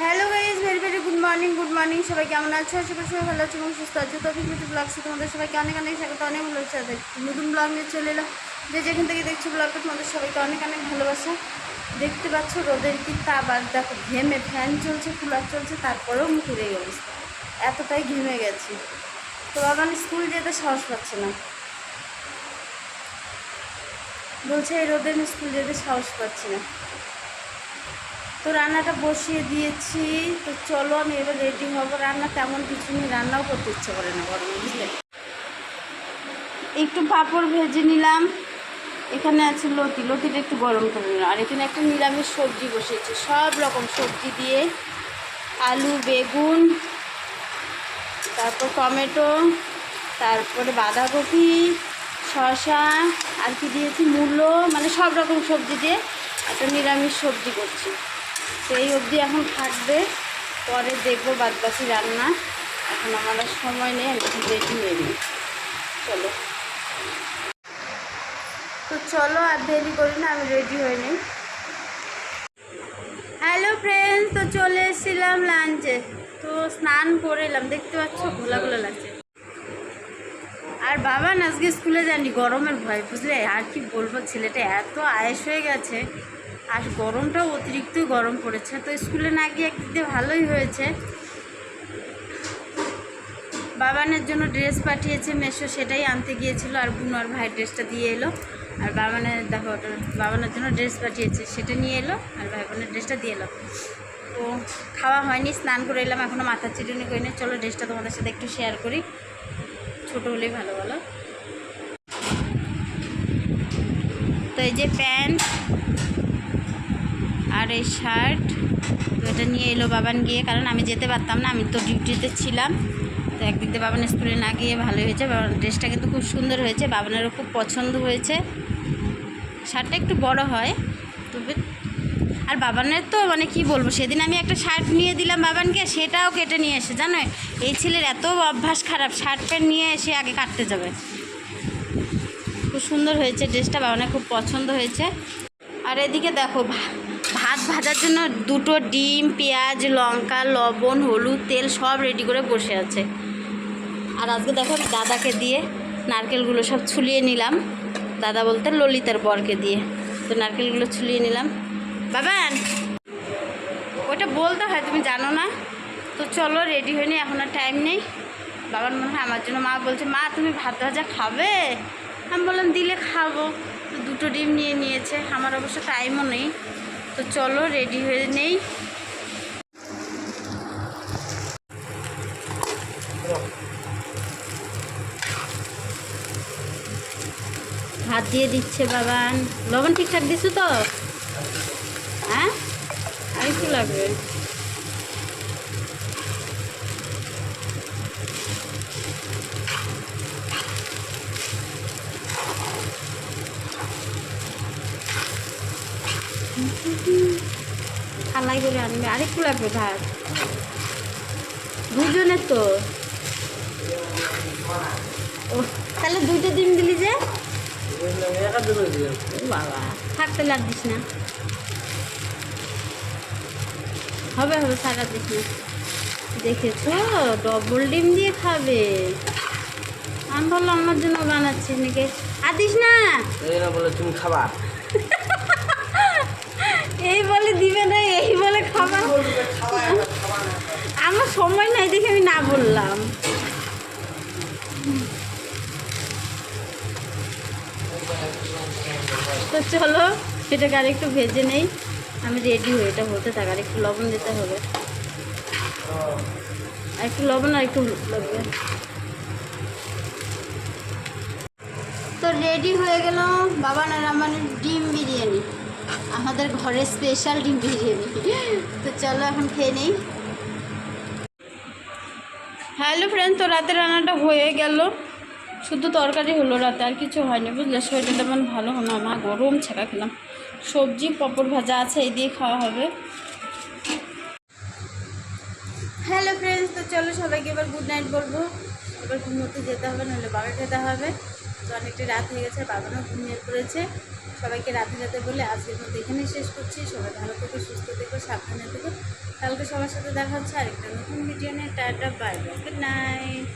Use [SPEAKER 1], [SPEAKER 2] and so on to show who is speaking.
[SPEAKER 1] Hello guys very very good morning good morning সবাই কেমন আছো? আশা করি সবাই ভালো আছো এবং সুস্থ আছো। তো অভিজ্ঞতা ব্লগসে তোমাদের সবাইকে অনেক অনেক স্বাগত, অনেক ভালো হচ্ছে নতুন ব্লগ নিয়ে চলে এলাম। যে যেখান থেকে দেখছ ব্লগটা তোমাদের সবাইকে অনেক অনেক ভালোবাসা। দেখতে পাচ্ছ রোদের কি তাপ, আর দেখো ঘেমে ফ্যান চলছে কুলার চলছে, তারপরেও মুখের এই অবস্থা। এতটাই ঘেমে গেছি। তো বাবার স্কুল যেতে সাহস পাচ্ছে না। বলছে এই রোদে আমি স্কুল যেতে সাহস পাচ্ছি না। তো রান্নাটা বসিয়ে দিয়েছি। তো চলো আমি এবার রেডি হব। রান্না তেমন কিছু নিয়ে রান্নাও করতে ইচ্ছে করে না গরমে, বুঝলে? একটু পাঁপড় ভেজে নিলাম। এখানে আছে লতি, লতিটা একটু গরম করে নিলাম। আর এখানে একটা নিরামিষ সবজি বসিয়েছি। সব রকম সবজি দিয়ে আলু, বেগুন, তারপর টমেটো, তারপরে বাঁধাকপি, শসা, আর কি দিয়েছি? মূলো মানে সব রকম সবজি দিয়ে একটা নিরামিষ সবজি করছি। সেই অবধি এখন থাকবে, পরে দেখব বাদবাকি রান্না। এখন আমার সময় নেই, আমি রেডি হয়ে নিই। চলো। তো চলো, আর দেরি করি না, আমি রেডি হয়ে নিই। হ্যালো ফ্রেন্ড তো চলে এসেছিলাম লাঞ্চে তো স্নান করে এলাম, দেখতে পাচ্ছ? ঘোলা ঘোলা লাগছে। আর বাবা আজকে স্কুলে যাননি গরমের ভয়, বুঝলে? আর কি বলব, ছেলেটা এত আয়েস হয়ে গেছে। আর গরমটাও অতিরিক্তই গরম পড়েছে, তো স্কুলে না গিয়ে একদিক দিয়ে ভালোই হয়েছে। বাবানের জন্য ড্রেস পাঠিয়েছে মেশো, সেটাই আনতে গিয়েছিল আর বুনো আর ভাই ড্রেসটা দিয়ে এলো। আর বাবানের, দেখো, বাবানের জন্য ড্রেস পাঠিয়েছে, সেটা নিয়ে এলো আর ভাই বোনের ড্রেসটা দিয়ে এলো। তো খাওয়া হয়নি, স্নান করে এলাম এখনও মাথার চিটুনি করে নিয়ে চলো ড্রেসটা তোমাদের সাথে একটু শেয়ার করি। ছোটো হলেই ভালো বলো। তো এই যে প্যান্ট আর এই শার্ট। তো এটা নিয়ে এলো বাবান গিয়ে, কারণ আমি যেতে পারতাম না, আমি তো ডিউটিতে ছিলাম। তো একদিক দিয়ে বাবান স্কুলে না গিয়ে ভালো হয়েছে। বাবার ড্রেসটা কিন্তু খুব সুন্দর হয়েছে, বাবানেরও খুব পছন্দ হয়েছে। শার্টটা একটু বড় হয়, তবে আর বাবানের তো মানে কি বলব, সেদিন আমি একটা শার্ট নিয়ে দিলাম বাবানকে, সেটাও কেটে নিয়ে এসে, জানো? এই ছেলের এত অভ্যাস খারাপ, শার্ট প্যান্ট নিয়ে এসে আগে কাটতে যাবে। খুব সুন্দর হয়েছে ড্রেসটা, বাবানের খুব পছন্দ হয়েছে। আর এদিকে দেখো ভাজার জন্য দুটো ডিম, পেঁয়াজ, লঙ্কা, লবণ, হলুদ, তেল সব রেডি করে বসে আছে। আর আজকে দেখো দাদাকে দিয়ে নারকেলগুলো সব ছুলিয়ে নিলাম। দাদা বলতে ললিতার বরকে দিয়ে। তো নারকেলগুলো ছুলিয়ে নিলাম। বাবান ওটা বলতে হয়, তুমি জানো না? তো চলো রেডি হয়নি এখন আর টাইম নেই। বাবার মনে হয় আমার জন্য মা বলছে, মা, তুমি ভাত ভাজা খাবে? আমি বললাম, দিলে খাব। দুটো ডিম নিয়ে নিয়েছে। আমার অবশ্য টাইমও নেই। তো চলো রেডি হয়ে নেই। হাত দিয়ে দিচ্ছে বাবান লবণ ঠিকঠাক দিছো তো? হ্যাঁ? আর কি লাগবে? থালাই করে আনবে। আরেকটু লাগবে ভাত। দুজনের তো। ও, তাহলে দুইটা ডিম দিলি যে? বাবা থাকতে লাগ দিস না। হবে হবে সারা দিস না। দেখেছ? ডবল ডিম দিয়ে খাবে। আমি বললাম আমার জন্য বানাচ্ছি নাকি। আর দিস না
[SPEAKER 2] বলে তুমি খাবা।
[SPEAKER 1] এই বলে দিবে না, এই বলে খাবার। আমার সময় নাই দেখে আমি না বললাম। তো চলো, সেটাকে আরেকটু ভেজে নেই। আমি রেডি হয়ে, এটা হতে থাক আর একটু লবণ দিতে হবে। আর একটু লবণ আর একটু লাগবে। তো রেডি হয়ে গেল বাবা আমার ডিম বিরিয়ানি। আমাদের ঘরের স্পেশাল ডিম বিরিয়ানি। তো চলো এখন খেয়ে নেই। হ্যালো ফ্রেন্ড তো রাতের রান্নাটা হয়ে গেল। শুধু তরকারি হলো রাতে আর কিছু হয়নি বুঝলে? শরীরটা তেমন ভালো হলো না গরম ছেঁকা খেলাম। সবজি পাঁপড় ভাজা আছে এই দিয়ে খাওয়া হবে। হ্যালো ফ্রেন্ডস তো চলো সবাইকে এবার গুড নাইট বলব। এবার ঘুমোতে যেতে হবে নাহলে বাবা খেতে হবে। তো অনেকটা রাত হয়ে গেছে বাবারও ঘুমিয়ে পড়েছে। সবাইকে রাতে রাতে বলে আজকের মতো এখানেই শেষ করছি। সবাই ভালো থেকো, সুস্থ থেকো, সাবধানে থেকো। কালকে সবার সাথে দেখা হচ্ছে আরেকটা নতুন ভিডিও নিয়ে। Tata bye bye good night